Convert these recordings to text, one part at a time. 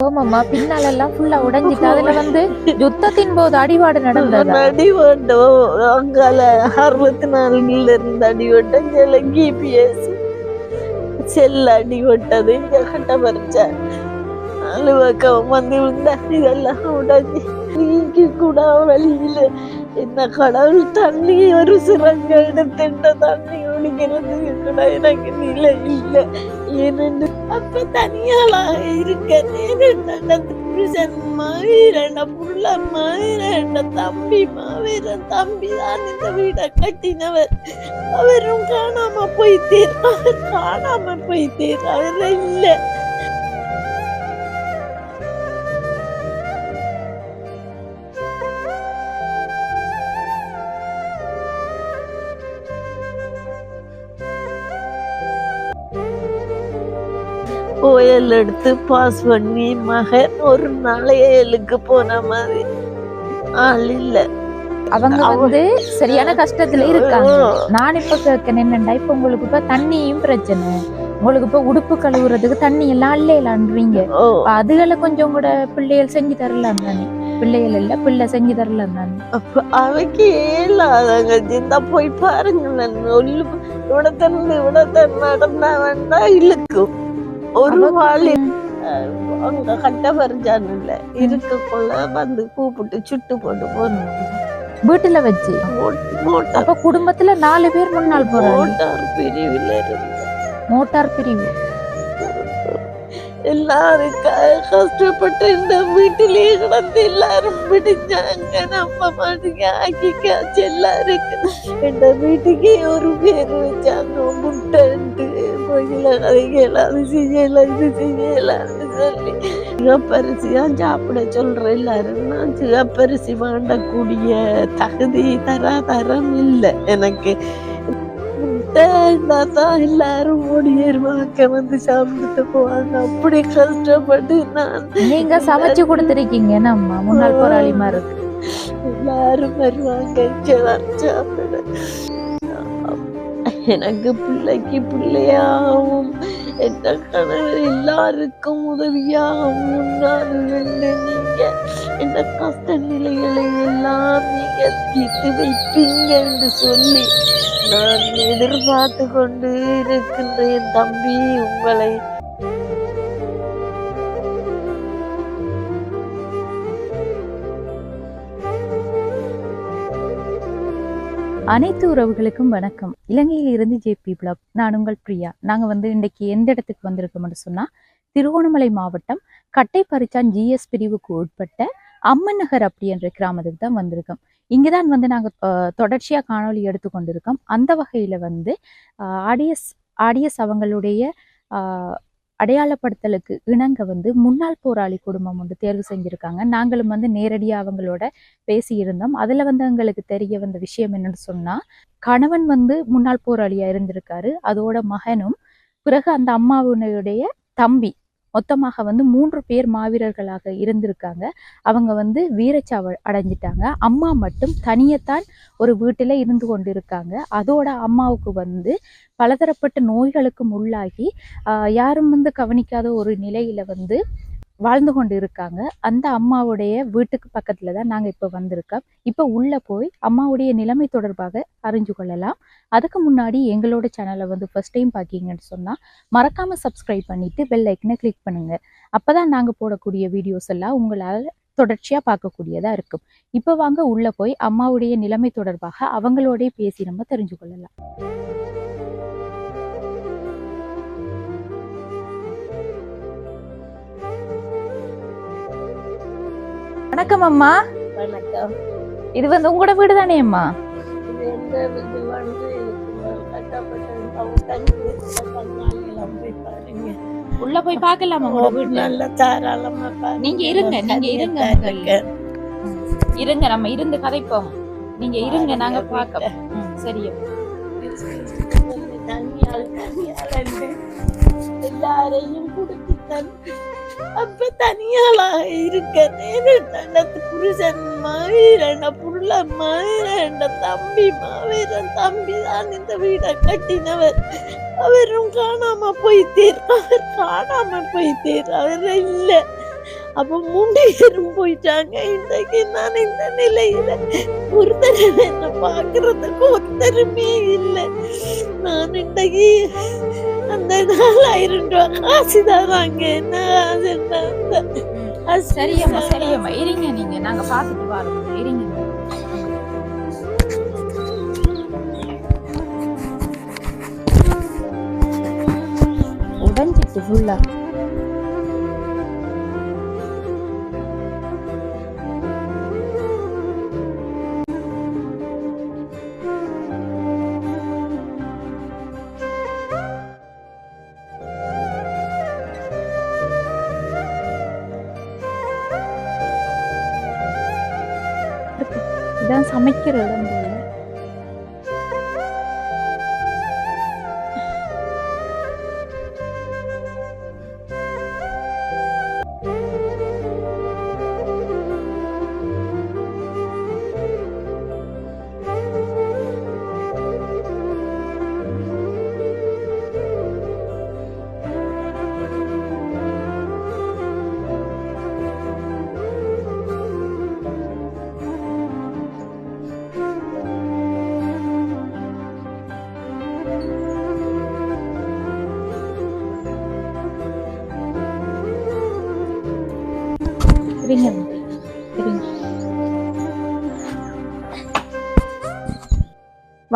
ஆமாம்மா பின்னாலெல்லாம் ஃபுல்லா உடைஞ்சிட்டு அதுல வந்து யுத்தத்தின் போது அடிபாடு நடந்தது? அடிவட்டம் அங்கால அறுபத்தி நாலுல இருந்து அடிவட்டம் சில கிபிஎஸ் செல் அடிவட்டது கட்ட பறிச்சேன் நாலு பக்கம் வந்து விழுந்தா இதெல்லாம் உடஞ்சி நீக்கி கூட வழியில. என்ன கடவுள் தண்ணி ஒரு சிறங்க எடுத்துட்ட தண்ணி குடிக்கிறதுக்கு கூட எனக்கு நிலை இல்லை. ஏனென்று அப்ப தனியாளா இருக்க நேரம் புருஷன் மாவீரன் புள்ள மாவீரன் தம்பி மாவீரன் தம்பி தான் இந்த வீடை கட்டினவர். அவரும் காணாம போய் அவர் காணாம போய் போய்த்தீர் அவர் இல்லை. ஓஎல் எடுத்து பாஸ் பண்ணி மகன் ஒரு நாளையலுக்கு போன மாதிரி. ஆள் இல்ல. அவங்க வந்து சரியான கஷ்டத்துல இருக்காங்க. நான் இப்ப கேட்கணும் என்னண்டா இப்ப உங்களுக்கு இப்ப தண்ணியும் பிரச்சனை. உங்களுக்கு இப்ப உடுப்பு கழுவுறதுக்கு தண்ணி எல்லாம் இல்லையிலான்றீங்க அதுகளை கொஞ்சம் கூட பிள்ளைகள் செஞ்சு தரலாம் தானே பிள்ளைகள் இல்ல பிள்ளை செஞ்சு தரலாம் தானே அவைக்கு இல்லாதங்க ஜிந்தா போய் பாருங்க நான் ஒல்லு இவ்வளோ நடந்தா வேண்டாம் இழுக்கும். ஒரு வாழ் அவங்க கட்ட வருஜான்ல இருக்கக்குள்ள வந்து கூப்பிட்டு சுட்டு போட்டு போகணும் வீட்டுல வச்சு? அப்ப குடும்பத்துல நாலு பேர் முன்னாள் போறாங்க. மோட்டார் பிரிவுல மோட்டார் பிரிவு. எல்லாரும் கஷ்டப்பட்டு இந்த வீட்டிலே கிடந்து எல்லாரும் பிடிச்சாங்க. நம்ம மாட்டுக்கு ஆக்கி காய்ச்சி எல்லாருக்கும் இந்த வீட்டுக்கே ஒரு பேர் வச்சாங்க. முட்டைட்டு கோயில கதைகள் அது செய்யலாம் இது செய்யலான்னு சொல்லி. சிகப்பரிசியா சாப்பிட சொல்ற எல்லாரும். நான் சிகப்பரிசி வாண்டக்கூடிய தகுதி தராதரம் இல்லை எனக்கு. தான் எல்லாரும் ஓடியேறுவாங்க வந்து சாப்பிட்டு போவாங்க. அப்படி கஷ்டப்பட்டு நான் நீங்க சமைச்சு கொடுத்துருக்கீங்க. நம்ம முன்னாள் போராளிமா இருக்கு எல்லாரும் வருவாங்க. சாப்பிட. எனக்கு பிள்ளைக்கு பிள்ளையாகவும் என்ன கணவர் எல்லாருக்கும் உதவியாக முன்னால் நீங்க இந்த கஷ்ட நிலைகளை எல்லாம் நீங்க தீர்த்து வைப்பீங்க என்று சொல்லி நான் எதிர்பார்த்து கொண்டு இருக்கின்றேன் தம்பி. உங்களை அனைத்து உறவுகளுக்கும் வணக்கம். இலங்கையில் இருந்து ஜேபி பிளாக் நான் உங்கள் பிரியா. நாங்கள் வந்து இன்றைக்கு எந்த இடத்துக்கு வந்திருக்கோம்னு சொன்னால் திருகோணமலை மாவட்டம் கட்டை பறிச்சான் ஜிஎஸ் பிரிவுக்கு உட்பட்ட அம்மன் நகர் அப்படின்ற கிராமத்துக்கு தான் வந்திருக்கோம். இங்கதான் வந்து நாங்கள் தொடர்ச்சியாக காணொலி காணொளி எடுத்து கொண்டிருக்கோம். அந்த வகையில் வந்து ஆடியஸ் ஆடியஸ் அவங்களுடைய அடையாளப்படுத்தலுக்கு இணங்க வந்து முன்னாள் போராளி குடும்பம் வந்து தேர்வு செஞ்சிருக்காங்க. நாங்களும் வந்து நேரடியாக அவங்களோட பேசியிருந்தோம். அதுல வந்து எங்களுக்கு தெரிய வந்த விஷயம் என்னன்னு சொன்னா கணவன் வந்து முன்னாள் போராளியா இருந்திருக்காரு. அதோட மகனும் பிறகு அந்த அம்மாவுடைய தம்பி மொத்தமாக வந்து மூன்று பேர் மாவீரர்களாக இருந்திருக்காங்க. அவங்க வந்து வீரச்சாவ அடைஞ்சிட்டாங்க. அம்மா மட்டும் தனியத்தான் ஒரு வீட்டில் இருந்து கொண்டிருக்காங்க. அதோட அம்மாவுக்கு வந்து பலதரப்பட்ட நோய்களுக்கும் உள்ளாகி யாரும் வந்து கவனிக்காத ஒரு நிலையில வந்து வாழ்ந்து கொண்டு இருக்காங்க அந்த அம்மாவுடைய வீட்டுக்கு பக்கத்துல தான் நாங்க இப்ப வந்திருக்கோம். இப்ப உள்ள போய் அம்மாவுடைய நிலைமை தொடர்பாக அறிஞ்சு கொள்ளலாம். அதுக்கு முன்னாடி எங்களோட சேனலை வந்து ஃபர்ஸ்ட் டைம் பார்க்கிங்கன்னு சொன்னா மறக்காம சப்ஸ்கிரைப் பண்ணிட்டு பெல் ஐக்கனை கிளிக் பண்ணுங்க. அப்பதான் நாங்க போடக்கூடிய வீடியோஸ் எல்லாம் உங்களால் தொடர்ச்சியா பார்க்கக்கூடியதா இருக்கும். இப்ப வாங்க உள்ள போய் அம்மாவுடைய நிலைமை தொடர்பாக அவங்களோடய பேசி நம்ம தெரிஞ்சு கொள்ளலாம். வணக்கம் அம்மா. வணக்கம். இது வந்து உங்களோட வீடு தானே அம்மா? உள்ள போய் பார்க்கலாமா உங்களோட வீட்டுல? நல்ல தாராளமா நீங்க இருங்க, நீங்க இருங்க. இருங்க. நம்ம இருந்து கதைப்போம் நீங்க இருங்க நாங்க பார்க்க ம், சரி தனியால் தனியால் அப்ப தனியாளாக இருக்கேன். நேரத்து புருஷன் மாவீரன் புள்ள மாவீரன் தம்பி மாவீரன். தம்பி தான் இந்த வீடை கட்டினவர். அவரும் காணாம போய்த்தீர். அவர் காணாம போய்த்தீர். அவர் இல்ல. அப்ப மூன்று பேரும் போயிட்டாங்க. இன்றைக்கு நான் இந்த நிலையில ஒருத்தர் என்ன பாக்குறதுக்கு ஒருத்தருமே இல்லை. நான் இன்றைக்கு அந்த நாலாயிரம் ரூபாய் காசு தராங்க என்ன காசு என்ன சரியம்மா சரியம்மா. இருங்க நீங்க. நாங்க பாத்துட்டு வரோம். இருங்க. உடைஞ்சிட்டு ஃபுல்லா இதான்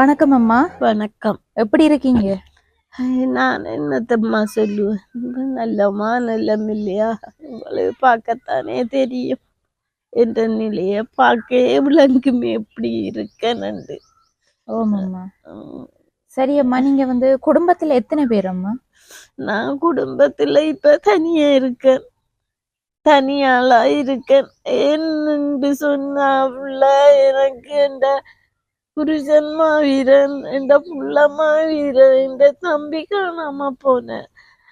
வணக்கம் அம்மா. வணக்கம். எப்படி இருக்கீங்க? நான் என்னத்தம்மா சொல்லுவேன்? நல்லம்மா நல்லம் இல்லையா? உங்களை பார்க்கத்தானே தெரியும். என்ற நிலைய பார்க்கவே விளங்குமே எப்படி இருக்கேன்னு ஓமாம்மா சரி அம்மா நீங்க வந்து குடும்பத்துல எத்தனை பேர் அம்மா? நான் குடும்பத்துல இப்ப தனியா இருக்கேன். தனியாளா இருக்கேன். என்று சொன்னாவுல? எனக்கு என்ற புருஷன் மாவீரன் என்ற புள்ள மாவீரன் என்ற தம்பி காணாம போனேன்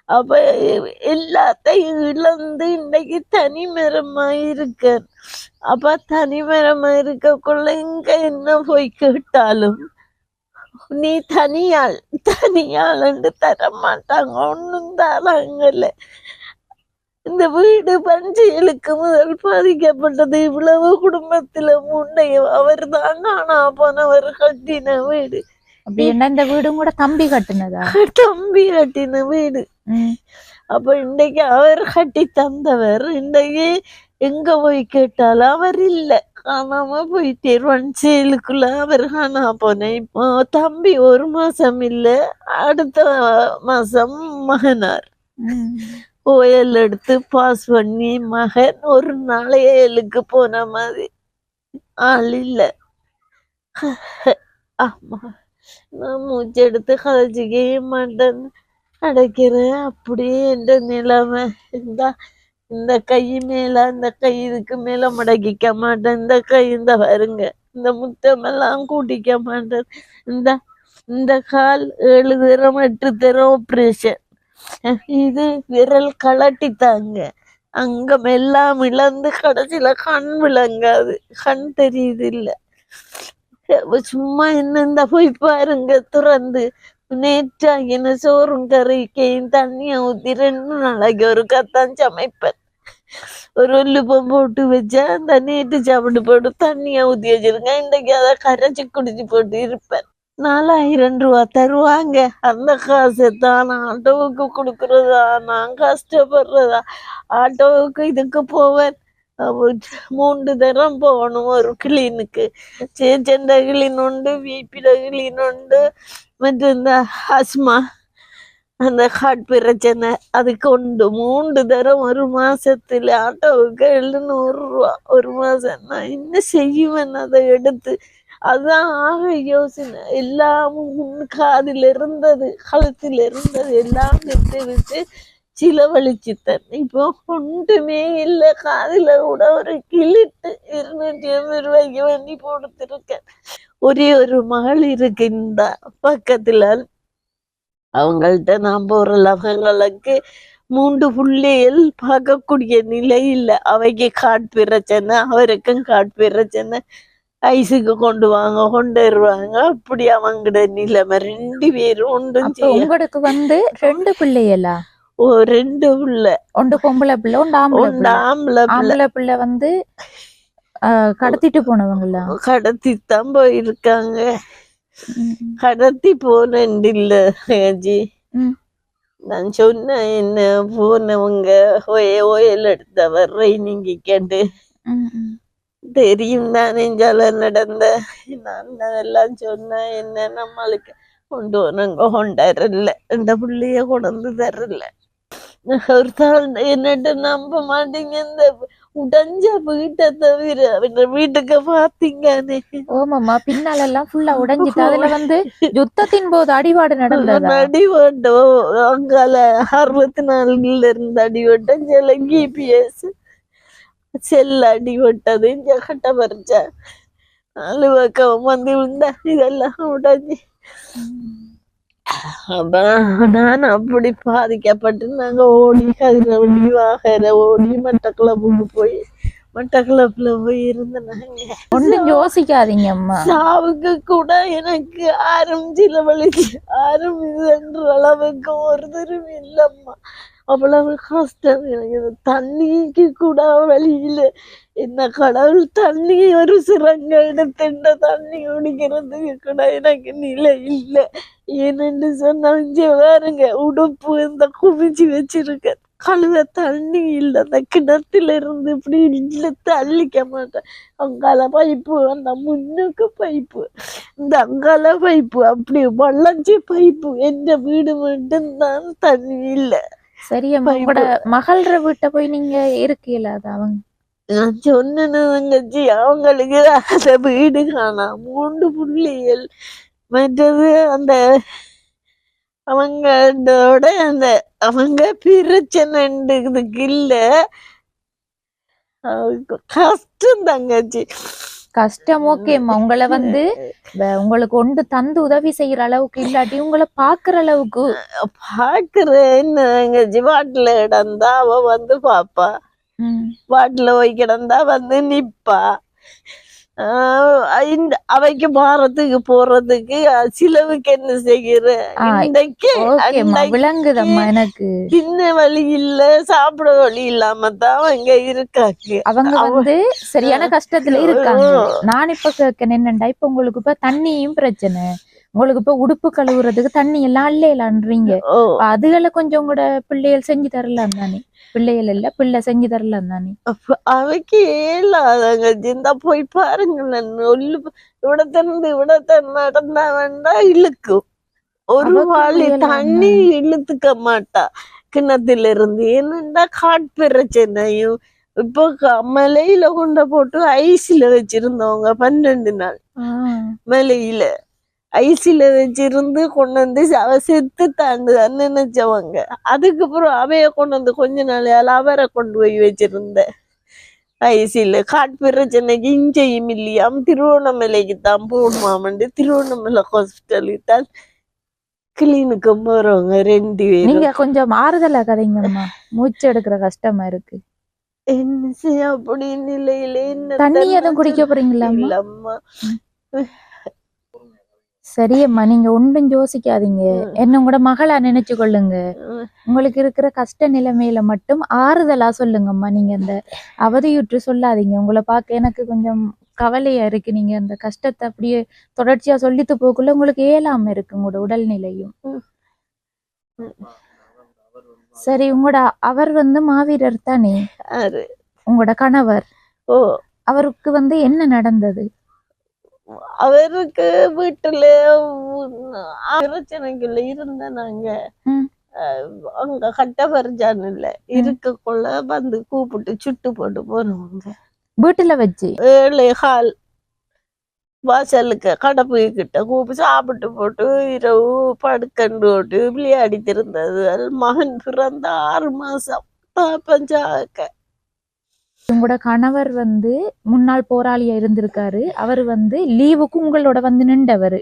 அப்ப எல்லாத்தையும் இழந்து இன்னைக்கு தனிமரமா இருக்கேன். அப்ப தனிமரமா இருக்கக்குள்ள இங்க என்ன போய் கேட்டாலும் நீ தனியாள் தனியாள் தர மாட்டாங்க ஒன்னும் தராங்கல்ல. இந்த வீடு பஞ்சியலுக்கு முதல் பாதிக்கப்பட்டது. இவ்வளவு குடும்பத்துல முன்னைய அவர் தான் காணா போனவர். கட்டின வீடு. அப்படி என்ன இந்த வீடும் கூட தம்பி கட்டுனதா? தம்பி கட்டின வீடு. அப்ப இன்னைக்கு அவர் கட்டி தந்தவர். இன்னைக்கு எங்க போய் கேட்டாலும் அவர் இல்ல. காணாம போயிட்டார் வன்சேலுக்குள்ள அவர் காணா போனேன் இப்போ தம்பி ஒரு மாசம் இல்ல. அடுத்த மாசம் மகனார். ஓஎல் எடுத்து பாஸ் பண்ணி மகன் ஒரு நாள் ஏழுக்கு போன மாதிரி. ஆள் இல்ல. ஆமா. நான் மூச்சு எடுத்து கதைச்சிக்கவே மாட்டேன். அடைக்கிறேன். அப்படியே என்ற நிலைமை. இந்த இந்த கை மேல இந்த கை இதுக்கு மேல மடக்கிக்க மாட்டேன். இந்த கை இந்த வருங்க. இந்த முத்தமெல்லாம் கூட்டிக்க மாட்டேன். இந்த இந்த கால் ஏழு தரம் எட்டு தரம் ஆப்ரேஷன் இது விரல் கலட்டித்தாங்க அங்கம் எல்லாம் இழந்து கடைசியில கண் விளங்காது. கண் தெரியுது இல்ல சும்மா என்னந்தா போய் பாருங்க. துறந்து நேற்றாகின சோறும் கறிக்கையும் தண்ணியை ஊத்தி ரெண்டு நாளைக்கு ஒரு கத்தான் சமைப்பேன். ஒரு உல்லுப்பம் போட்டு வச்சா அந்த நேற்று சாப்பிட்டு போட்டு தண்ணியை ஊத்தி வச்சிருங்க இன்றைக்கு அதை கரைச்சி குடிச்சு போட்டு இருப்பேன். நாலாயிரம் ரூபா தருவாங்க. அந்த காசை தான் ஆட்டோவுக்கு கொடுக்குறதா? நான் கஷ்டப்படுறதா? ஆட்டோவுக்கு இதுக்கு போவேன். மூன்று தரம் போகணும் ஒரு கிளீனுக்கு. சேச்சண்ட கிளீன் உண்டு வீப்பிட கிளீன் உண்டு மற்றும் இந்த ஆஸ்மா அந்த ஹார்ட் பிரச்சனை அதுக்கு உண்டு. மூன்று தரம் ஒரு மாசத்துல ஆட்டோவுக்கு எழுநூறு ரூபா. ஒரு மாசம் நான் என்ன செய்வேன்? அதை எடுத்து அதான் ஆக யோசனை. எல்லாம் உன் காதில் இருந்தது கழுத்தில் இருந்தது எல்லாம் விட்டு விட்டு சிலவழிச்சுத்தன். இப்போ ஒன்றுமே இல்லை. காதில் கூட ஒரு கிளிட்டு இருநூற்றி ஐம்பது ரூபாய்க்கு வண்டி கொடுத்துருக்கேன் ஒரே ஒரு மகள் இருக்கு இந்த பக்கத்துல அவங்கள்ட்ட நான் போற லவங்களுக்கு மூன்று புள்ளிகள் பார்க்கக்கூடிய நிலை இல்லை. அவைக்கு காட் பிரச்சனை அவருக்கும் காட் பிரச்சனை ஐஸுக்கு கொண்டு வாங்க கொண்டு வருவாங்க. அப்படி அவங்கட நிலைமை ரெண்டு பேரும் ஒன்றும் உங்களுக்கு வந்து ரெண்டு பிள்ளைகளா ஓ ரெண்டு புள்ள. ஒன்று பொம்பளை பிள்ளை ஒன்று ஆம்பளை ஆம்பளை பிள்ளை. வந்து கடத்திட்டு போனவங்களா கடத்தி தான் போயிருக்காங்க. கடத்தி போனேன் இல்ல ஜி. நான் சொன்னேன் என்ன போனவங்க ஓய ஓயல் எடுத்த கேட்டு. ம், ம். தெரியும் தானே ஜல நடந்த நான் அதெல்லாம் சொன்னேன் என்ன நம்மளுக்கு கொண்டு வனங்க கொண்டாரல இந்த புள்ளைய கொண்டு தரல. ஒரு என்னட்ட நம்ப மாட்டீங்க இந்த உடஞ்ச வீட்டை தவிர. வீட்டுக்கு பாத்தீங்கன்னு. ஓமாம்மா பின்னால எல்லாம் ஃபுல்லா உடைஞ்சிட்டு அதுல வந்து யுத்தத்தின் போது அடிபாடு நடந்ததா? அடிவட்டம் அங்கால அறுபத்தி நாலுல இருந்து அடிவட்டம் சில ஜிபிஎஸ் செல் அடிவட்டது ஜகட்ட பறிச்ச நாலு பக்கம் வந்து விழுந்தா. இதெல்லாம் உடஞ்சி அப்புறம் நான் அப்படி பாதிக்கப்பட்டு நாங்க ஓடி கதிரவழி வாகர ஓடி மட்டக்களப்புக்கு போய் மட்டக்களப்புல போய் இருந்த நாங்க ஒண்ணும் யோசிக்காதீங்க அம்மா. சாவுக்கு கூட எனக்கு ஆரம் சிலவழிச்சு ஆரம் இதுன்ற அளவுக்கு ஒருத்தரும் இல்லம்மா அவ்வளவு கஷ்டம். எனக்கு தண்ணிக்கு கூட வழியில். என்ன கடவுள் தண்ணி ஒரு சிறங்க எடுத்துட்ட தண்ணி குடிக்கிறதுக்கு கூட எனக்கு நிலை இல்லை. ஏனென்று சொன்னா பாருங்க உடுப்பு இந்த குவிச்சு வச்சிருக்க. கழுவ தண்ணி இல்லை. அந்த கிணத்துல இருந்து இப்படி இழுத்து அள்ளிக்க மாட்டேன். அங்கால பைப்பு அந்த முன்னுக்கு பைப்பு இந்த அங்கால பைப்பு அப்படி வளைஞ்ச பைப்பு. எந்த வீடு மட்டும்தான் தண்ணி இல்லை. சரி. உங்களோட மகள்ற வீட்டை போய் நீங்க இருக்கீல அது அவங்க? நான் சொன்னேன் தங்கச்சி அவங்களுக்கு அந்த வீடு காணாம். மூன்று புள்ளிகள். மற்றது அந்த அவங்களோட அந்த அவங்க பிரச்சனைன்றதுக்கு இல்ல. கஷ்டம் தங்கச்சி. கஷ்டம் ஓகேம்மா உங்களை வந்து உங்களுக்கு ஒன்று தந்து உதவி செய்யற அளவுக்கு இல்லாட்டி உங்களை பாக்குற அளவுக்கு. பாக்குறேன் என்ன தங்கச்சி வாட்டில கிடந்தா அவ வந்து பாப்பா. வாட்டில போய் கிடந்தா வந்து நிப்பா. இந்த அவைக்கு பாரத்துக்கு போறதுக்கு சிலவுக்கு என்ன ஓகேம்மா அன்னைக்கு விளங்குதம்மா எனக்கு. தின்ன வழி இல்ல சாப்பிட வழி இல்லாம தான் அவங்க இருக்காங்க. அவங்க அவ- வந்து சரியான கஷ்டத்துல இருக்காங்க. நான் இப்ப கேட்க என்னண்டா? இப்ப உங்களுக்கு இப்ப தண்ணியும் பிரச்சனை. உங்களுக்கு இப்ப உடுப்பு கழுவுறதுக்கு தண்ணி எல்லாம் அல்லையலான்றீங்க ஓ. அதுகளை கொஞ்சம் கூட பிள்ளைகள் செஞ்சு தரலாம் தானே? பிள்ளைகள் இல்ல பிள்ளை செஞ்சு தரலாம் தானே? அவைக்கு ஏலாதங்க இந்த போய் பாருங்களேன் ஒல்லு இவிடத்திலிருந்து இவிடத்த நடந்தா வேண்டா இழுக்கும். ஒரு வாளி. தண்ணி இழுத்துக்க மாட்டா. கிணத்துல இருந்து என்னண்டா காட் பிரச்சனையும் இப்போ மலையில கொண்ட போட்டு ஐஸ்ல வச்சிருந்தவங்க பன்னெண்டு நாள். மலையில. ஐசில வச்சிருந்து கொண்டு வந்து அவ செத்து தாண்டுதான் நினைச்சவங்க அதுக்கப்புறம் அவைய கொண்டு வந்து கொஞ்ச நாளையால அவரை கொண்டு போய் வச்சிருந்த ஐசில காட் பிரச்சனைக்கு இஞ்சையும் இல்லையாம் திருவண்ணாமலைக்கு தான் போடுமாமண்டு திருவண்ணாமலை ஹாஸ்பிட்டலுக்கு தான் கிளீனுக்கு போறவங்க ரெண்டு பேரும். நீங்க கொஞ்சம் ஆறுதலா கதைங்கம்மா மூச்சு எடுக்கிற கஷ்டமா இருக்கு. என்ன செய்ய அப்படி நிலையில என்ன தண்ணி எதுவும் குடிக்க போறீங்களாம்மா? இல்லம்மா. சரியம்மா நீங்க ஒன்றும் யோசிக்காதீங்க. என்ன கூட மகளா நினைச்சு கொள்ளுங்க. உங்களுக்கு இருக்கிற கஷ்ட நிலைமையில மட்டும் ஆறுதலா சொல்லுங்கம்மா. நீங்க அந்த அவதியுற்று சொல்லாதீங்க. உங்களை பார்க்க எனக்கு கொஞ்சம் கவலையா இருக்கு. நீங்க அந்த கஷ்டத்தை அப்படியே தொடர்ச்சியா சொல்லிட்டு போக்குள்ள உங்களுக்கு ஏலாம இருக்கு உங்களோட உடல்நிலையும். சரி உங்களோட அவர் வந்து மாவீரர் தானே? உங்களோட கணவர். ஓ. அவருக்கு வந்து என்ன நடந்தது? அவருக்கு வீட்டுல பிரச்சனைக்குள்ள இருந்த நாங்க அங்க கட்ட பறிச்சான் இல்ல இருக்கக்குள்ள வந்து கூப்பிட்டு சுட்டு போட்டு போனவங்க வீட்டுல வச்சு? ஏழை ஹால். வாசலுக்கு கடப்பு கிட்ட கூப்பிட்டு சாப்பிட்டு போட்டு இரவு படுக்கண்டு போட்டு விளையாடி திருந்தது மகன் பிறந்த ஆறு மாசம். பஞ்சாக்க உங்களோட கணவர் வந்து முன்னாள் போராளியா இருந்திருக்காரு. அவர் வந்து லீவுக்கு உங்களோட வந்து நின்றவர்.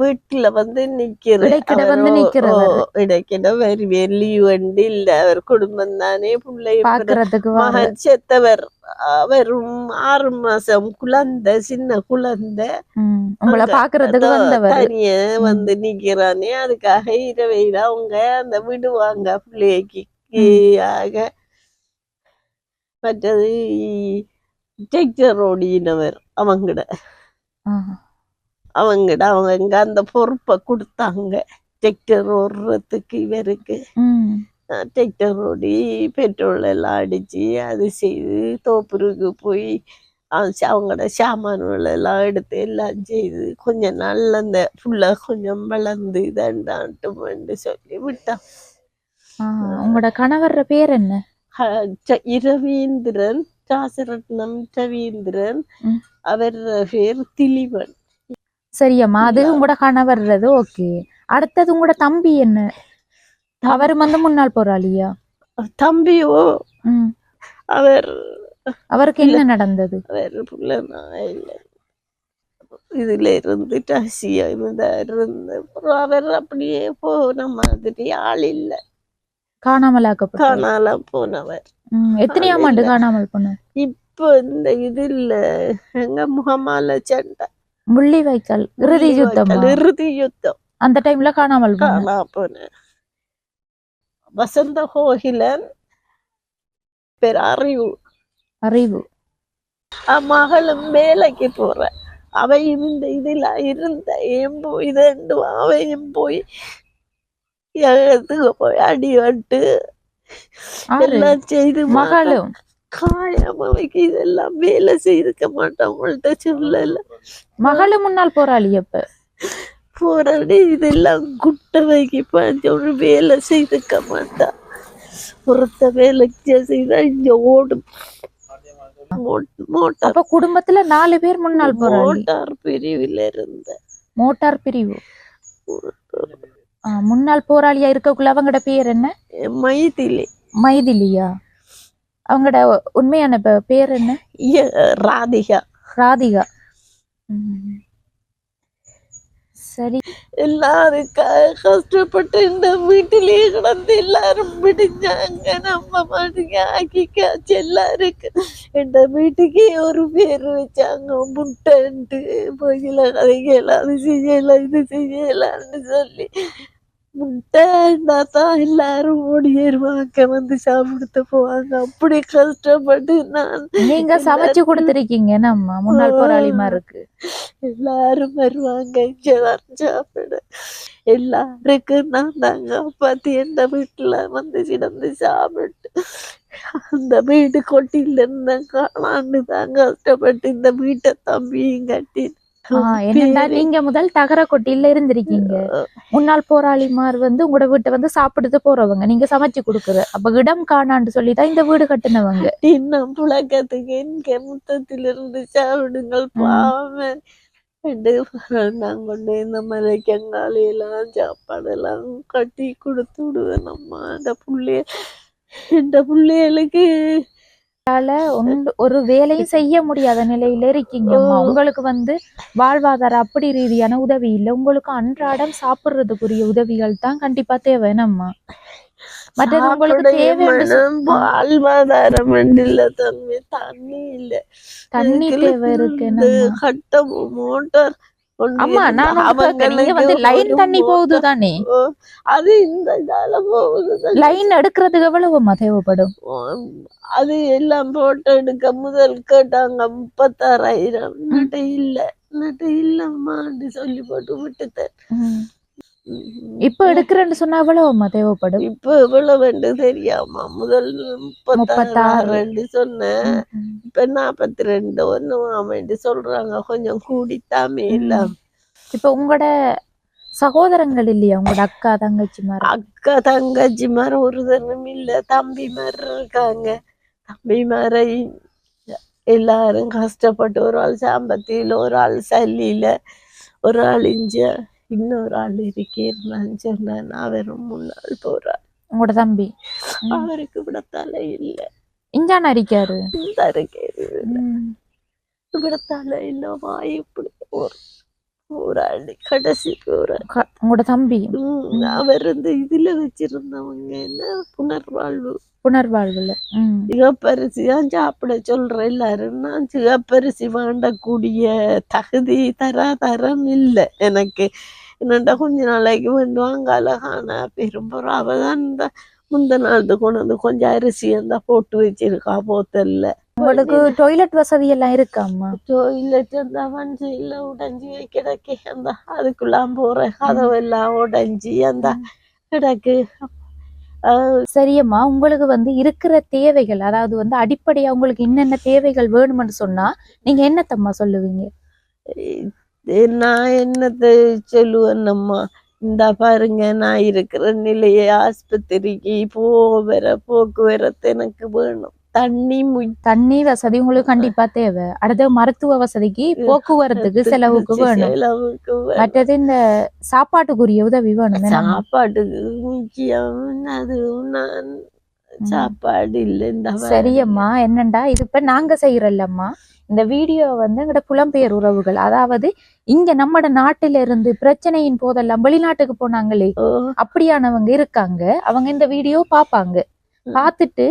வீட்டுல வந்து நிக்கிறேன் வந்து நிக்கிறவர். இடைக்கிட வருவே லீவ் வண்டி இல்ல. அவர் குடும்பம் தானே பிள்ளை. பாக்குறதுக்கு மகன் செத்தவர். அவரும் ஆறு மாசம் குழந்தை சின்ன குழந்தை. உங்களை பாக்குறதுக்கு வந்தவர். தனிய வந்து நிக்கிறானே. அதுக்காக இரவையில அவங்க அந்த விடுவாங்க. பிள்ளைக்கு ஆக மற்றது டெக்டர் ஓடினவர் அவங்கட. அவங்கட அவங்க அந்த பொறுப்பை கொடுத்தாங்க. டெக்டர் ஓடுறதுக்கு இவருக்கு. டெக்டர் ஓடி பெட்ரோல் எல்லாம் அடிச்சு அது செய்து தோப்புருக்கு போய் அவ- அவங்களோட சாமான்கள் எல்லாம் எடுத்து எல்லாம் செய்து கொஞ்ச நாள்ல அந்த புள்ள கொஞ்சம் வளர்ந்து இதண்டாட்டும் சொல்லி விட்டான். உங்களோட கணவர் பேர் என்ன? இரவீந்திரன் ராசரட்னம் ரவீந்திரன். அவர் பேர் திலீபன். சரியம்மா அது உங்களோட கணவர்றது ஓகே. அடுத்தது உங்களோட தம்பி என்ன? அவர் வந்து முன்னாள் போராளியா? தம்பியோ. அவர் அவருக்கு என்ன நடந்தது? இதுல இருந்து டசியா இருந்து அப்புறம் அவர் அப்படியே போன மாதிரி ஆள் இல்ல. காணாமலாக்கப்பட்ட காணால போனவர் எத்தனையாம் ஆண்டு காணாமல் போன இப்போ இந்த இது இல்ல எங்க முகமால சண்டை. முள்ளி வைக்கல் இறுதி யுத்தமா? இறுதி யுத்தம். அந்த டைம்ல காணாமல் போன காணா போன வசந்த கோகிலன் பேர் அறிவு. அறிவு. மகளும் வேலைக்கு போற அவையும் இந்த இதுல இருந்த ஏன் போய் இதண்டு அவையும் போய் இடத்துக்கு போய் அடி வட்டு ஆறு. எல்லாம் செய்து மகளும் காயம் அவைக்கு இதெல்லாம் வேலை செய்திருக்க மாட்டான் உங்கள்ட்ட சொல்லல. மகளும் முன்னாள் போராளி அப்ப போராடி இதெல்லாம் குட்டவைக்கு பாஞ்ச ஒரு வேலை செய்திருக்க மாட்டான் ஒருத்த வேலைக்கு செய்தா இங்க ஓடும். மோட்- மோட்டார். குடும்பத்துல நாலு பேர் முன்னாள் போராளி மோட்டார் பிரிவில் இருந்த மோட்டார் பிரிவு. முன்னாள் போராளியா இருக்கக்குள்ள அவங்களோட பேர் என்ன? மைதிலி. மைதிலியா? அவங்களோட உண்மையான பேர் என்ன? ராதிகா. ராதிகா. சரி. எல்லாரும் கஷ்டப்பட்டு இந்த வீட்டிலேயே கிடந்து எல்லாரும் பிடிச்சாங்க. நம்ம மாட்டுக்கு ஆக்கி காய்ச்சி எல்லாருக்கு. இந்த வீட்டுக்கே ஒரு பேர் வச்சாங்க. முட்டைன்ட்டு போயில கதைகள் அது செய்யலாம் இது செய்யலான்னு சொல்லி. முட்டைன்னா தான் எல்லாரும் ஓடிடுவாங்க வந்து சாப்பிடுத்து போவாங்க. அப்படி கஷ்டப்பட்டு நான் நீங்க சமைச்சு கொடுத்துருக்கீங்க நம்ம முன்னாள் போராளிமாருக்கு எல்லாரும் வருவாங்க வந்து சாப்பிட. எல்லாருக்கும் நான் தாங்க பார்த்து எந்த வீட்டுல வந்து கிடந்து சாப்பிட்டு அந்த வீடு கொட்டில இருந்த காணாண்டு தான் கஷ்டப்பட்டு இந்த வீட்டை தம்பியும் கட்டி நீங்க முதல் தகர கொட்டில இருந்திருக்கீங்க முன்னாள் போராளிமார் வந்து உங்களோட வீட்டை வந்து சாப்பிடுட்டு போறவங்க. நீங்க சமைச்சு கொடுக்குற. அப்ப இடம் காணான்னு சொல்லிதான் இந்த வீடு கட்டினவங்க. இன்னும் புழக்கத்துக்கு எங்க முத்தத்திலிருந்து சாப்பிடுங்கள் பாவம். ரெண்டு நான் கொண்டு இந்த மலைக்கங்காலையெல்லாம் சாப்பாடெல்லாம் கட்டி கொடுத்து விடுவேன் நம்ம அந்த புள்ளைய இந்த பிள்ளைகளுக்கு ஒரு வேலையும் செய்ய முடியாத நிலையில இருக்கீங்கம்மா. உங்களுக்கு வந்து வாழ்வாதார அப்படி ரீதியான உதவி இல்லை. உங்களுக்கு அன்றாடம் சாப்பிடுறதுக்குரிய உதவிகள் தான் கண்டிப்பா தேவை நம்மா மற்றது உங்களுக்கு தேவை வாழ்வாதாரம் இல்ல தம்பி. தண்ணி இல்ல. தண்ணி தேவை இருக்கு கட்டம் மோட்டார் அம்மா நான். நீங்க வந்து லைன் தண்ணி போகுது தானே அது இந்த இதால போகுது லைன் எடுக்கிறதுக்கு எவ்வளவுமா தேவைப்படும் அது எல்லாம் போட்டோ எடுக்க முதல் கேட்டாங்க முப்பத்தாறாயிரம். நட்டு இல்ல நட்டு இல்லம்மான்னு சொல்லி போட்டு விட்டுட்டேன். இப்ப எடுக்கிறேன்னு சொன்னா எவ்வளவுமா தேவைப்படும்? இப்ப எவ்வளவு வேண்டு தெரியாமா? முதல் முப்பத்தாறு. சொன்னேன். இப்ப நாப்பத்தி ரெண்டு ஒண்ணும் வேண்டி சொல்றாங்க. கொஞ்சம் கூடித்தாமே இல்ல இப்ப உங்களோட சகோதரங்கள் இல்லையா? உங்களோட அக்கா தங்கச்சி மாதிரி அக்கா தங்கச்சி மாதிரி ஒரு தரம் இல்ல. தம்பி மாதிரி இருக்காங்க. தம்பி மாதிரி எல்லாரும் கஷ்டப்பட்டு ஒரு ஆள் சாம்பத்தியில ஒரு ஆள் சல்லியில ஒரு ஆள் இஞ்ச இன்னொரு ஆள் இருக்கேன்னு சொன்னேன் அவரும் முன்னாள் போறார். உங்களோட தம்பி. அவருக்கு விடத்தால இல்ல. இஞ்சான அரிக்காரு வாய் இப்படி ஒரு போராடி கடைசி போராடி க- உங்களோட தம்பி. அவர் இந்த இதுல வச்சிருந்தவங்க என்ன? புனர்வாழ்வு. புனர்வாழ்வுல. தான் சாப்பிட சொல்ற எல்லாரும் நான் சிகப்பரிசி வேண்டக்கூடிய தகுதி தராதரம் இல்லை எனக்கு. என்னண்டா கொஞ்ச நாளைக்கு வேண்டுவாங்க அழகான பெரும்புறம் அவ தான் இந்த முந்த நாள் கொண்டு வந்து கொஞ்சம் அரிசி இருந்தா போட்டு வச்சிருக்கா போத்தல்ல. உங்களுக்கு டாய்லெட் வசதி எல்லாம் இருக்காம்மா டொய்லெட் அந்த வஞ்சில உடைஞ்சி கிடக்கு. அந்த அதுக்குள்ளாம் போற கதவெல்லாம் உடைஞ்சி அந்த கிடக்கு. சரியம்மா உங்களுக்கு வந்து இருக்கிற தேவைகள் அதாவது வந்து அடிப்படையா உங்களுக்கு என்னென்ன தேவைகள் வேணும்னு சொன்னா நீங்க என்னத்தம்மா சொல்லுவீங்க? நான் என்னத்தை சொல்லுவேன் அம்மா இந்த பாருங்க நான் இருக்கிற நிலையை ஆஸ்பத்திரிக்கு போகிற போக்குவரத்து எனக்கு வேணும். தண்ணி தண்ணி வசதி உங்களுக்கு கண்டிப்பா தேவை. அடுத்து மருத்துவ வசதிக்கு போக்குவரத்துக்கு செலவுக்கு வேணும். மற்றது இந்த சாப்பாட்டுக்குரிய உதவி வேணும்? சாப்பாட்டுக்கு முக்கியம். அது நான் சாப்பாடு இல்லை இந்த பாருங்க. சரியம்மா என்னண்டா? இது இப்ப நாங்க செய்யறல்லம்மா இந்த வீடியோ வந்து எங்கட புலம்பெயர் உறவுகள். அதாவது இங்க நம்மட நாட்டில இருந்து பிரச்சனையின் போதெல்லாம் வெளிநாட்டுக்கு போனாங்களே. அப்படியானவங்க இருக்காங்க. அவங்க இந்த வீடியோ பாப்பாங்க. ம். பார்த்துட்டு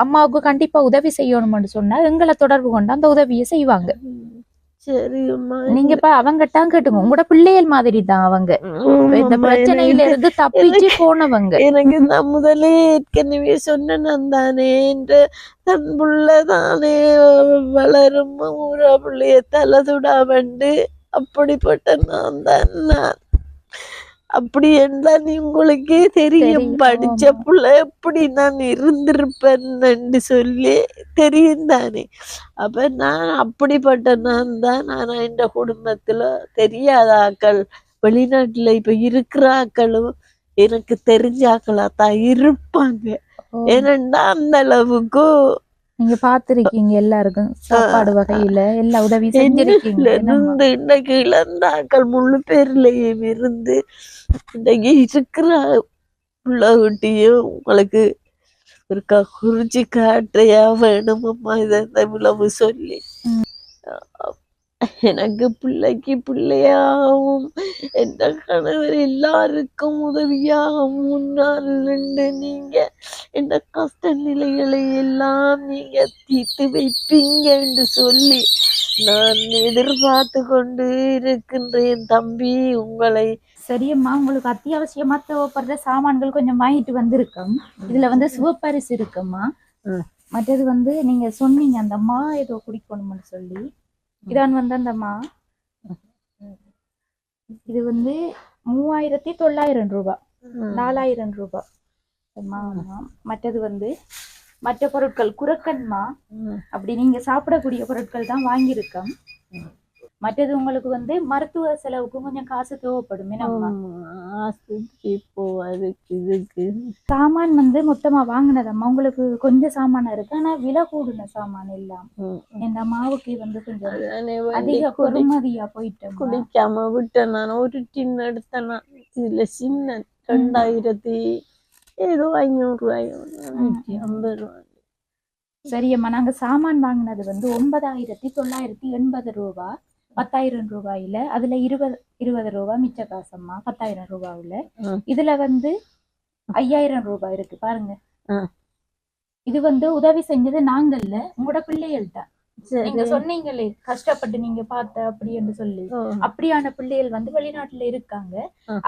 அம்மாவுக்கு கண்டிப்பா உதவி செய்யணும்னு சொன்னா எங்களை தொடர்பு கொண்டு அந்த உதவியை செய்வாங்க. ம், சரி அம்மா நீங்க இப்ப அவங்கட்டா கேட்டுங்க உங்களோட பிள்ளைகள் மாதிரி தான் அவங்க இந்த பிரச்சனையில இருந்து தப்பிச்சு போனவங்க. எனக்கு நான் முதலே ஏற்கனவே சொன்னேன் தானே என்று தன் புள்ள தானே வளரும் ஊரா பிள்ளைய தலதுடா வண்டு. அப்படிப்பட்ட நான் தான் நான். அப்படி என்றால் உங்களுக்கே தெரியும். படிச்ச. புள்ள எப்படி நான் இருந்திருப்பேன்னு சொல்லி தெரியும் தானே. அப்ப நான் அப்படிப்பட்ட நான் தான். ஆனா இந்த குடும்பத்துல தெரியாத ஆக்கள் வெளிநாட்டுல இப்ப இருக்கிற ஆக்களும் எனக்கு தெரிஞ்ச ஆக்களா தான் இருப்பாங்க. ஏனண்டா அந்த அளவுக்கு நீங்க பாத்திருக்கீங்க எல்லாருக்கும். சாப்பாடு வகையில எல்லா உதவி செஞ்சிருக்கீங்க? இருந்து இன்னைக்கு இழந்த ஆக்கள் முழு பேர்லயும் இருந்து இன்னைக்கு இருக்கிற பிள்ளைகிட்டையும் உங்களுக்கு இருக்கா? குறிஞ்சி காட்டையா வேணுமம்மா? இதை இந்த விளவு சொல்லி. எனக்கு பிள்ளைக்கு பிள்ளையாகவும் எந்த கணவர் எல்லாருக்கும் உதவியாகவும் முன்னால் நின்று நீங்க இந்த கஷ்ட நிலைகளை எல்லாம் நீங்க தீர்த்து வைப்பீங்க என்று சொல்லி நான் எதிர்பார்த்து கொண்டு இருக்கின்றேன் தம்பி. உங்களை சரியம்மா உங்களுக்கு அத்தியாவசியமா தேவைப்படுற சாமான்கள் கொஞ்சம் வாங்கிட்டு வந்திருக்கோம் இதுல வந்து சிவப்பரிசி இருக்கும்மா. மற்றது வந்து நீங்க சொன்னீங்க அந்த மா ஏதோ குடிக்கணும்னு சொல்லி. இதான் வந்து அந்த மா இது வந்து மூவாயிரத்தி தொள்ளாயிரம் ரூபாய் நாலாயிரம் ரூபாய். மற்றது வந்து மற்ற பொருட்கள் குரக்கன்மா. அப்படி நீங்க சாப்பிடக்கூடிய பொருட்கள் தான் வாங்கியிருக்கோம் மற்றது உங்களுக்கு வந்து மருத்துவ செலவுக்கு கொஞ்சம் காசு தேவைப்படும். இதுக்கு. சாமான் வந்து மொத்தமா வாங்கினதம்மா உங்களுக்கு கொஞ்சம் சாமான் இருக்கு. ஆனா விலை கூடுன சாமான் எல்லாம். இந்த மாவுக்கு வந்து கொஞ்சம் அதிக பொறுமதியா போயிட்டோம் குடிக்காம விட்டேன் நான். ஒரு டின் எடுத்தேன். இதுல சின்ன ரெண்டாயிரத்தி ஏதோ ஐநூறு ரூபாய் ஐம்பது ரூபாய். சரியம்மா நாங்க சாமான் வாங்கினது வந்து ஒன்பதாயிரத்தி தொள்ளாயிரத்தி எண்பது ரூபா. பத்தாயிரம் ரூபாயில அதுல இருபது இருபது ரூபா மிச்ச காசம்மா பத்தாயிரம் ரூபாயில. இதுல வந்து ஐயாயிரம் ரூபாய் இருக்கு பாருங்க. இது வந்து உதவி செஞ்சது நாங்கல்ல உங்களோட பிள்ளைகள் தான் நீங்க சொன்னீங்களே கஷ்டப்பட்டு நீங்க பார்த்த அப்படி என்று சொல்லி அப்படியான பிள்ளைகள் வந்து வெளிநாட்டுல இருக்காங்க.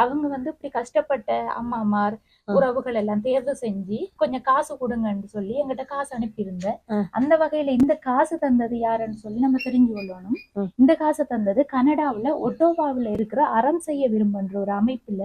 அவங்க வந்து இப்படி கஷ்டப்பட்ட அம்மாமார். உறவுகள் எல்லாம் தேர்வு செஞ்சு கொஞ்சம் காசு கொடுங்கன்னு சொல்லி எங்கிட்ட காசு அனுப்பியிருந்தேன். ம். அந்த வகையில இந்த காசு தந்தது யாருன்னு சொல்லி நம்ம தெரிஞ்சு கொள்ளணும். இந்த காசு தந்தது கனடாவுல ஒட்டோவாவுல இருக்கிற அறம் செய்ய விரும்புன்ற ஒரு அமைப்புல.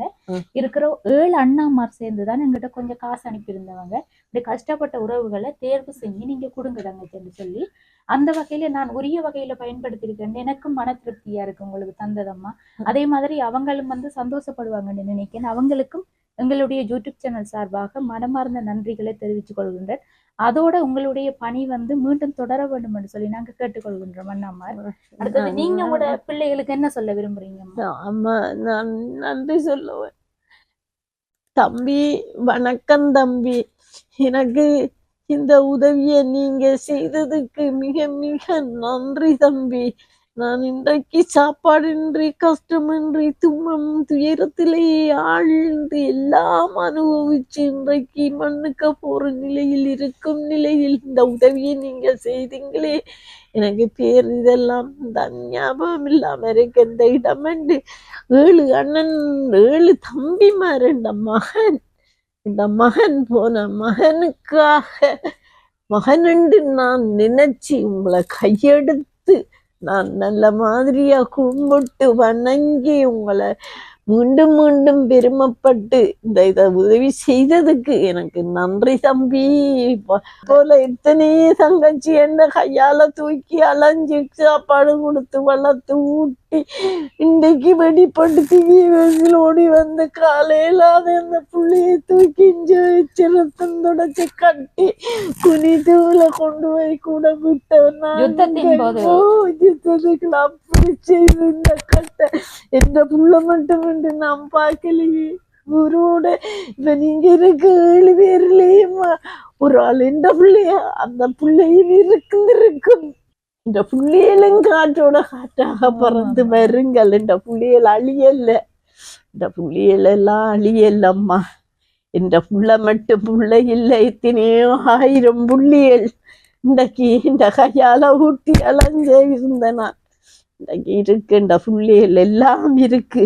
இருக்கிற ஏழு அண்ணாமார் சேர்ந்துதான் எங்கிட்ட கொஞ்சம் காசு அனுப்பியிருந்தவங்க. இப்படி கஷ்டப்பட்ட உறவுகளை தேர்வு செஞ்சு நீங்க கொடுங்கடாங்கன்னு சொல்லி அந்த வகையில நான் உரிய வகையில பயன்படுத்தியிருக்கேன். எனக்கும் மன திருப்தியா இருக்கு உங்களுக்கு தந்ததம்மா. அதே மாதிரி அவங்களும் வந்து சந்தோஷப்படுவாங்கன்னு நினைக்கிறேன். அவங்களுக்கும் எங்களுடைய யூடியூப் சேனல் சார்பாக மனமார்ந்த நன்றிகளை தெரிவித்துக் கொள்கின்றேன். அதோட உங்களுடைய பணி வந்து மீண்டும் தொடர வேண்டும் என்று சொல்லி நாங்க கேட்டுக்கொள்கின்றோம் அண்ணாமார் அடுத்தது நீங்க உங்களோட பிள்ளைகளுக்கு என்ன சொல்ல விரும்புறீங்கம்மா? ஆமா நான் நன்றி சொல்லுவேன். தம்பி வணக்கம் தம்பி. எனக்கு இந்த உதவியை நீங்க செய்ததுக்கு மிக மிக நன்றி தம்பி. நான் இன்றைக்கு சாப்பாடின்றி கஷ்டமின்றி தும்மம் துயரத்திலே ஆழ்ந்து எல்லாம் அனுபவிச்சு இன்றைக்கு மண்ணுக்க போற நிலையில் இருக்கும் நிலையில் இந்த உதவியை நீங்க செய்தீங்களே. எனக்கு பேர் இதெல்லாம் இந்த ஞாபகம் இல்லாம இருக்கு. இந்த இடமெண்டு ஏழு அண்ணன் ஏழு தம்பிமார் இந்த மகன் இந்த மகன் போன மகனுக்காக மகனுண்டு நான் நினைச்சு உங்களை கையெடுத்து நான் நல்ல மாதிரியா கும்பிட்டு வணங்கி உங்களை மீண்டும் மீண்டும் பெருமைப்பட்டு இந்த இதை உதவி செய்ததுக்கு எனக்கு நன்றி தம்பி. போல எத்தனையோ தங்கச்சி என்ன கையால தூக்கி அலைஞ்சு சாப்பாடு கொடுத்து வளர்த்து ஊட்டி இன்றைக்கு வெடிப்படுத்தி வீதியில் ஓடி வந்து காலையில அது அந்த புள்ளைய தூக்கி இஞ்சி வச்சு ரத்தம் தொடச்சு கட்டி குனி தூள கொண்டு போய் கூட போது. ஓ, யுத்தத்துக்கு அப்படி செய்து இந்த கட்டை. எந்த புள்ள மட்டும் என்று நான் பார்க்கலையே. குருவோட இப்ப நீங்க இருக்க ஏழு பேர்லயும்? ஒரு ஆள் எந்த பிள்ளைய? அந்த பிள்ளையும் இருக்கும் இந்த புள்ளியலும் காற்றோட காற்றாக பறந்து வருங்கள். இந்த புள்ளியல் அழியல்ல. இந்த புள்ளியல் எல்லாம் அழியல்லம்மா இந்த புள்ள மட்டும் புள்ள இல்லை. எத்தனையோ ஆயிரம் புள்ளியல். இன்றைக்கு இந்த கையால ஊட்டி அலைஞ்சே இருந்தனா இருக்கு இந்த புள்ளியல் எல்லாம் இருக்கு.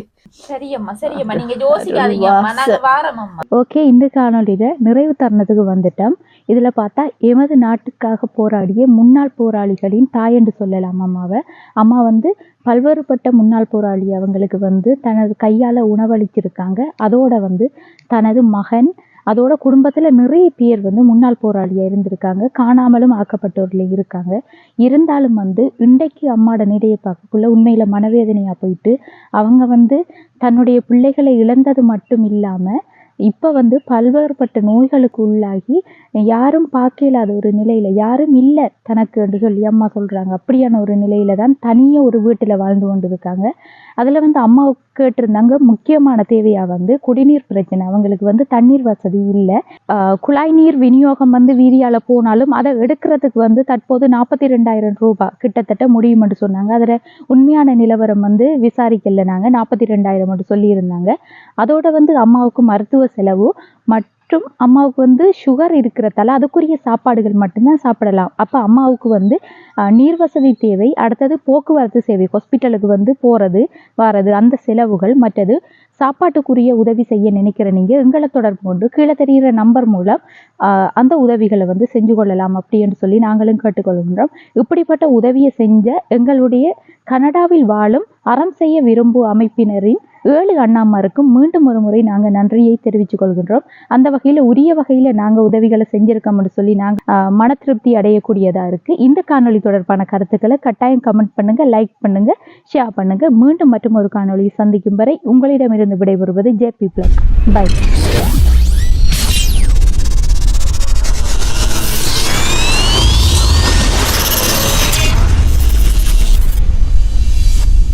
சரியம்மா சரியம்மா நீங்க யோசிக்காதீங்க அம்மா. நாங்க வாரம் அம்மா ஓகே இந்த காணொளியில நிறைவு தருணத்துக்கு வந்துட்டோம். இதுல பார்த்தா எமது நாட்டுக்காக போராடிய முன்னாள் போராளிகளின் தாய் என்று சொல்லலாம் அம்மாவை. அம்மா வந்து பல்வேறுபட்ட முன்னாள் போராளி அவங்களுக்கு வந்து தனது கையால உணவளிச்சிருக்காங்க அதோட வந்து தனது மகன் அதோட குடும்பத்துல நிறைய பேர் வந்து முன்னாள் போராளியா இருந்திருக்காங்க. காணாமலும் ஆக்கப்பட்டவர்கள் இருக்காங்க. இருந்தாலும் வந்து இன்றைக்கு அம்மாட நிலையை பார்க்கக்குள்ள உண்மையில மனவேதனையா போயிட்டு அவங்க வந்து தன்னுடைய பிள்ளைகளை இழந்தது மட்டும் இல்லாம இப்போ வந்து பல்வேறுபட்ட நோய்களுக்கு உள்ளாகி யாரும் பார்க்க இல்லாத ஒரு நிலையில் யாரும் இல்லை தனக்கு என்று சொல்லி அம்மா சொல்கிறாங்க அப்படியான ஒரு நிலையில தான் தனியாக ஒரு வீட்டில் வாழ்ந்து கொண்டு இருக்காங்க அதில் வந்து அம்மாவுக்கு கேட்டிருந்தாங்க முக்கியமான தேவையாக வந்து குடிநீர் பிரச்சனை. அவங்களுக்கு வந்து தண்ணீர் வசதி இல்லை. குழாய் நீர் விநியோகம் வந்து வீதியால் போனாலும் அதை எடுக்கிறதுக்கு வந்து தற்போது நாற்பத்தி ரெண்டாயிரம் ரூபாய் கிட்டத்தட்ட முடியும் என்று சொன்னாங்க. அதில் உண்மையான நிலவரம் வந்து விசாரிக்கல நாங்கள் நாற்பத்தி ரெண்டாயிரம் மட்டும் சொல்லியிருந்தாங்க. அதோட வந்து அம்மாவுக்கு மருத்துவ செலவு மற்றும் அம்மாவுக்கு வந்து சுகர் இருக்கிறதால அதுக்குரிய சாப்பாடுகள் மட்டும்தான் சாப்பிடலாம். அப்போ அம்மாவுக்கு வந்து அஹ், நீர் வசதி தேவை. அடுத்தது போக்குவரத்து சேவை ஹாஸ்பிட்டலுக்கு வந்து போகிறது வர்றது அந்த செலவுகள் மற்றது சாப்பாட்டுக்குரிய உதவி செய்ய நினைக்கிற நீங்கள் எங்களை தொடர்பு கொண்டு கீழே தெரிகிற நம்பர் மூலம் அந்த உதவிகளை வந்து செஞ்சு கொள்ளலாம் அப்படின்னு சொல்லி நாங்களும் கேட்டுக்கொள்கின்றோம். இப்படிப்பட்ட உதவியை செஞ்ச எங்களுடைய கனடாவில் வாழும் அறம் செய்ய விரும்பும் அமைப்பினரின் ஏழு அண்ணாமாருக்கும் மீண்டும் ஒரு முறை நாங்கள் நன்றியை தெரிவித்துக் கொள்கின்றோம். அந்த வகையில் உரிய வகையில் நாங்கள் உதவிகளை செஞ்சிருக்கோம்னு சொல்லி நாங்கள் மன திருப்தி அடையக்கூடியதாக இருக்குது இந்த காணொளி தொடர்பான கருத்துக்களை கட்டாயம் கமெண்ட் பண்ணுங்க லைக் பண்ணுங்க ஷேர் பண்ணுங்க. மீண்டும் மற்றும் ஒரு காணொளியை சந்திக்கும் வரை உங்களிடமிருந்து விடைபெறுவது ஜேபி பிளஸ். பை.